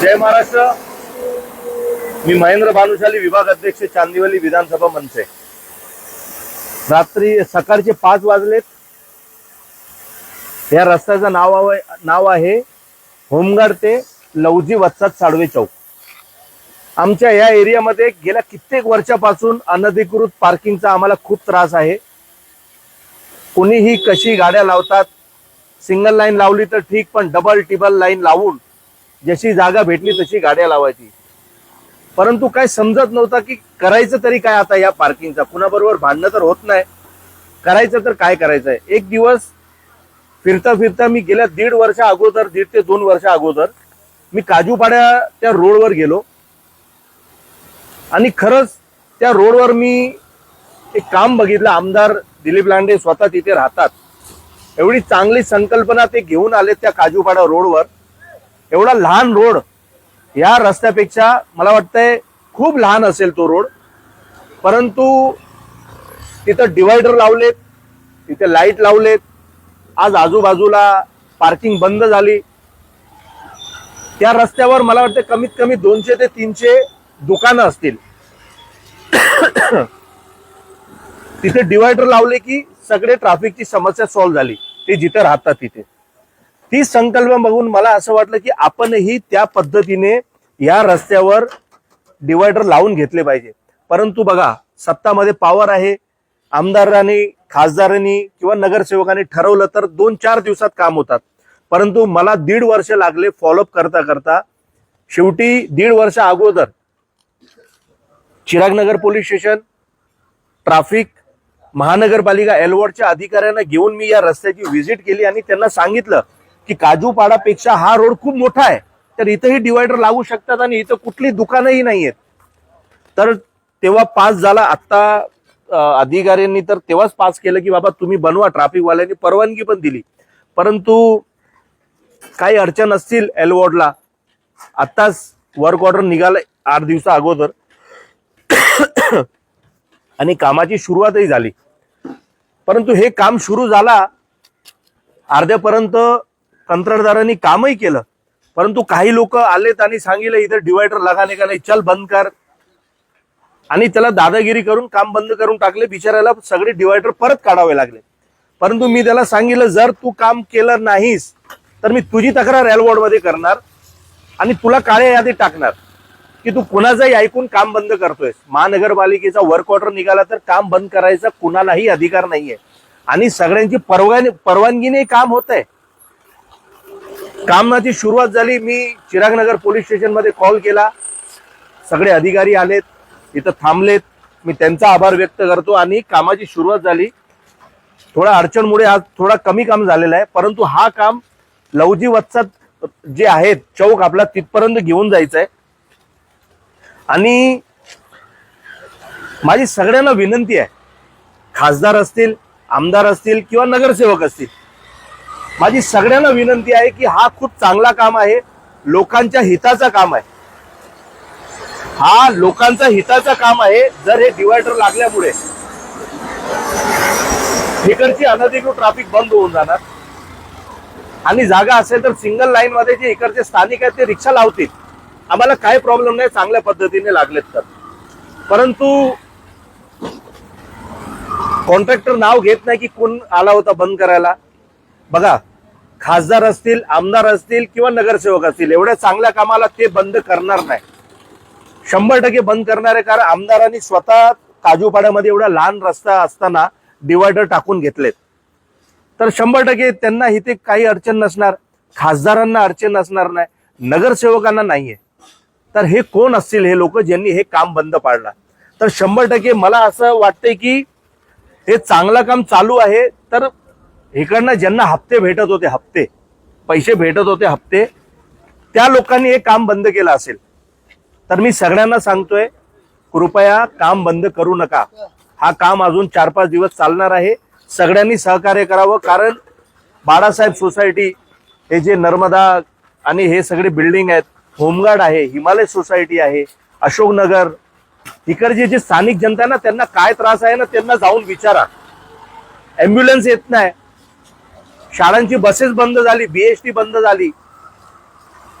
जय महाराष्ट्र. मी महेंद्र भानुशाली विभाग अध्यक्ष चांदिवली विधानसभा मनसे रात्री सकाळचे पाच वाजलेत. या रस्त्याचं नाव नाव आहे होमगार्ड ते लवजी वत्सात साडवे चौक. आमच्या या एरियामध्ये गेल्या कित्येक वर्षापासून अनधिकृत पार्किंगचा आम्हाला खूप त्रास आहे. कोणीही कशी गाड्या लावतात सिंगल लाईन लावली तर ठीक पण डबल टिबल लाईन लावून जशी जागा भेटली तशी गाड्या लावायची. परंतु काय समजत नव्हता की करायचं तरी काय आता या पार्किंगचा कुणाबरोबर भांडणं तर होत नाही. करायचं तर काय करायचंय? एक दिवस फिरता फिरता मी गेल्या दीड वर्षा अगोदर दीड ते दोन वर्षा अगोदर मी काजूपाड्या त्या रोडवर गेलो. आणि खरंच त्या रोडवर मी एक काम बघितलं. आमदार दिलीप लांडे स्वतः तिथे राहतात. एवढी चांगली संकल्पना ते घेऊन आले त्या काजूपाडा रोडवर. एवढा लहान रोड या रस्त्यापेक्षा मला वाटतंय खूप लहान असेल तो रोड. परंतु तिथं डिवायडर लावलेत तिथे लाइट लावलेत. आज आजूबाजूला पार्किंग बंद झाली. त्या रस्त्यावर मला वाटतं कमीत कमी दोनशे ते तीनशे दुकानं असतील. तिथे डिवायडर लावले की सगळे ट्रॅफिकची समस्या सॉल्व्ह झाली. ते जिथे राहतात तिथे. ती संकल्प बघून मला असं वाटलं की आपणही त्या पद्धतीने या रस्त्यावर डिवायडर लावून घेतले पाहिजे. परंतु बघा सत्तामध्ये पॉवर आहे. आमदारांनी खासदारांनी किंवा नगरसेवकांनी ठरवलं तर दोन चार दिवसात काम होतात. परंतु मला दीड वर्ष लागले फॉलोअप करता करता. शेवटी दीड वर्ष अगोदर चिरागनगर पोलीस स्टेशन ट्राफिक महानगरपालिका एलवॉर्डच्या अधिकाऱ्यांना घेऊन मी या रस्त्याची व्हिजिट केली आणि त्यांना सांगितलं की काजूपाडापेक्षा हा रोड खूप मोठा आहे. तर इथंही डिवायडर लागू शकतात आणि इथं कुठली दुकानंही नाही आहेत तर तेव्हा पास झाला. आता अधिकाऱ्यांनी तर तेव्हाच पास केलं की बाबा तुम्ही बनवा ट्रॅफिकवाल्यांनी परवानगी पण दिली. परंतु काही अडचण असतील एलवॉर्डला आत्ताच वर्क ऑर्डर निघाला आठ दिवसा अगोदर. आणि कामाची सुरुवातही झाली. परंतु हे काम सुरू झाला अर्ध्यापर्यंत कंत्राटदारांनी कामही केलं. परंतु काही लोक आलेत आणि सांगितलं इथं डिवायडर लगाने का नाही? चल बंद कर. आणि त्याला दादागिरी करून काम बंद करून टाकले. बिचाऱ्याला सगळे डिवायडर परत काढावे लागले. परंतु मी त्याला सांगितलं जर तू काम केलं नाहीस तर मी तुझी तक्रार एलवॉर्डमध्ये करणार आणि तुला काळ्या यादीत टाकणार की तू कुणाचंही ऐकून काम बंद करतोय महानगरपालिकेचा वर्क ऑर्डर निघाला तर काम बंद करायचा कुणालाही अधिकार नाहीये. आणि सगळ्यांची परवानगी परवानगीने काम होत आहे कामाची सुरुवात झाली. मी चिरागनगर पोलीस स्टेशनमध्ये कॉल केला. सगळे अधिकारी आलेत. इथं थांबलेत. मी त्यांचा आभार व्यक्त करतो आणि कामाची सुरुवात झाली. थोडा अडचणमुळे आज थोडा कमी काम झालेला आहे. परंतु हा काम लवजी वत्सात जे आहेत चौक आपला तिथपर्यंत घेऊन जायचं आहे आणि माझी सगळ्यांना विनंती आहे. खासदार असतील आमदार असतील किंवा नगरसेवक असतील माझी सगळ्यांना विनंती आहे की हा खूप चांगला काम आहे. लोकांच्या हिताचा काम आहे. हा लोकांचा हिताचा काम आहे. जर हे डिवायडर लागल्यामुळे इकडची अनधिकृत ट्रॅफिक बंद होऊन जाणार. आणि जागा असेल तर सिंगल लाईन मध्ये जे इकडचे स्थानिक आहेत ते रिक्षा लावतील. आम्हाला काय प्रॉब्लेम नाही चांगल्या पद्धतीने लागलेत तर. परंतु कॉन्ट्रॅक्टर नाव घेत नाही की कोण आला होता बंद करायला. बघा खासदार असतील आमदार असतील किंवा नगरसेवक असतील एवढ्या चांगल्या कामाला ते बंद करणार नाही. शंभर टक्के बंद करणार आहे कारण आमदारांनी स्वतः काजूपाड्यामध्ये एवढा लहान रस्ता असताना डिवायडर टाकून घेतलेत. तर शंभर टक्के त्यांना इथे काही अडचण नसणार खासदारांना अडचण नसणार नाही नगरसेवकांना नाहीये. तर हे कोण असतील हे लोक ज्यांनी हे काम बंद पाडलं? तर शंभर टक्के मला असं वाटतंय की हे चांगलं काम चालू आहे तर इकडनं ज्यांना हप्ते भेटत होते हप्ते पैसे भेटत होते हप्ते त्या लोकांनी हे काम बंद केलं असेल. तर मी सगळ्यांना सांगतोय कृपया काम बंद करू नका. हा काम अजून चार पाच दिवस चालणार आहे. सगळ्यांनी सहकार्य करावं कारण बाळासाहेब सोसायटी हे जे नर्मदा आणि हे सगळे बिल्डिंग आहेत होमगार्ड आहे हिमालय सोसायटी आहे अशोकनगर इकडचे जे स्थानिक जनता आहे ना त्यांना काय त्रास आहे ना त्यांना जाऊन विचारा. ऍम्ब्युलन्स येत नाही. शाळांची बसेस बंद झाली बीएसटी बंद झाली.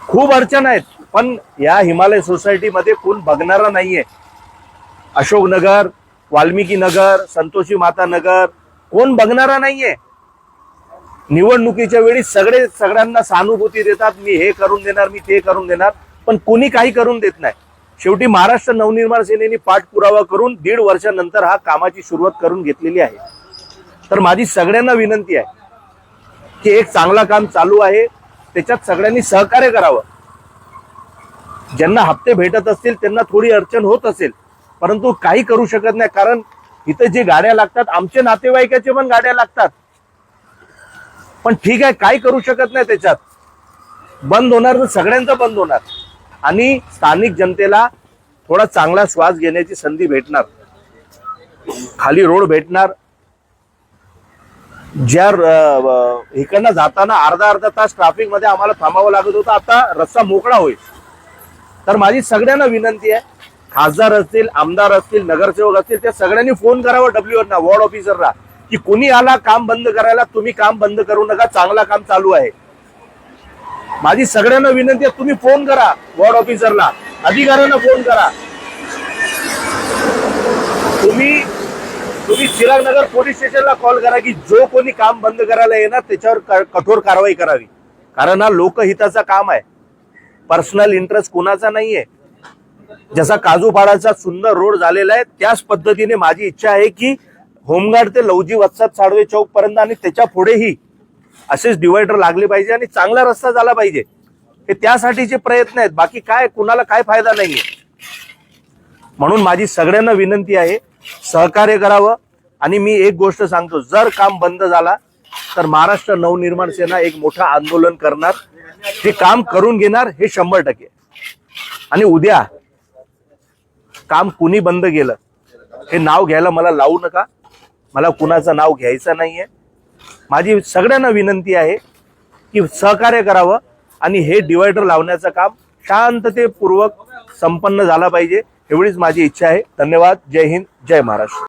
खूप अडचण आहेत. पण या हिमालय सोसायटीमध्ये कोण बघणारा नाहीये. अशोकनगर वाल्मिकी नगर संतोषी माता नगर कोण बघणारा नाहीये. निवडणुकीच्या वेळी सगळे सगळ्यांना सहानुभूती देतात मी हे करून देणार मी ते करून देणार पण कोणी काही करून देत नाही. शेवटी महाराष्ट्र नवनिर्माण सेनेने पाठपुरावा करून दीड वर्षानंतर हा कामाची सुरुवात करून घेतलेली आहे. तर माझी सगळ्यांना विनंती आहे की एक चांगला काम चालू आहे त्याच्यात सगळ्यांनी सहकार्य करावं. ज्यांना हप्ते भेटत असतील त्यांना थोडी अडचण होत असेल परंतु काही करू शकत नाही कारण इथं जे गाड्या लागतात आमचे नातेवाईकाचे पण गाड्या लागतात. पण ठीक आहे काही करू शकत नाही त्याच्यात. बंद होणार तर सगळ्यांचं बंद होणार. आणि स्थानिक जनतेला थोडा चांगला श्वास घेण्याची संधी भेटणार. खाली रोड भेटणार. ज्या इकडनं जाताना अर्धा अर्धा तास ट्रॅफिकमध्ये आम्हाला थांबावं लागत होतं. आता रस्ता मोकळा होईल. तर माझी सगळ्यांना विनंती आहे खासदार असतील आमदार असतील नगरसेवक असतील त्या सगळ्यांनी फोन करावा डब्ल्यू ना वॉर्ड ऑफिसरला की कुणी आला काम बंद करायला तुम्ही काम बंद करू नका चांगला काम चालू आहे. माझी सगळ्यांना विनंती आहे तुम्ही फोन करा वॉर्ड ऑफिसरला अधिकाऱ्यांना फोन करा. तुम्ही तुम्ही चिरागनगर पोलीस स्टेशनला कॉल करा की जो कोणी काम बंद करायला येणार त्याच्यावर क- कठोर कारवाई करावी. कारण हा लोकहिताचा काम आहे. पर्सनल इंटरेस्ट कुणाचा नाहीये. जसा काजूपाडाचा सुंदर रोड झालेला आहे त्याच पद्धतीने माझी इच्छा आहे की होमगार्ड ते लवजी वत्सात साडवे चौक पर्यंत आणि त्याच्या पुढेही असेच डिवायडर लागले पाहिजे आणि चांगला रस्ता झाला पाहिजे. हे त्यासाठीचे प्रयत्न आहेत. बाकी काय कुणाला काय फायदा नाहीये. म्हणून माझी सगळ्यांना विनंती आहे सहकार्य करावं. आणि मी एक गोष्ट सांगतो जर काम बंद झाला तर महाराष्ट्र नवनिर्माण सेना एक मोठं आंदोलन करणार. हे काम करून घेणार हे शंभर टक्के. आणि उद्या काम कुणी बंद केलं हे नाव घ्यायला मला लावू नका. मला कुणाचं नाव घ्यायचं नाहीये. माझी सगळ्यांना विनंती आहे की सहकार्य करावं आणि हे डिवायडर लावण्याचं काम शांततेपूर्वक संपन्न झाला पाहिजे. एवढीच माझी इच्छा आहे. धन्यवाद. जय हिंद. जय महाराष्ट्र.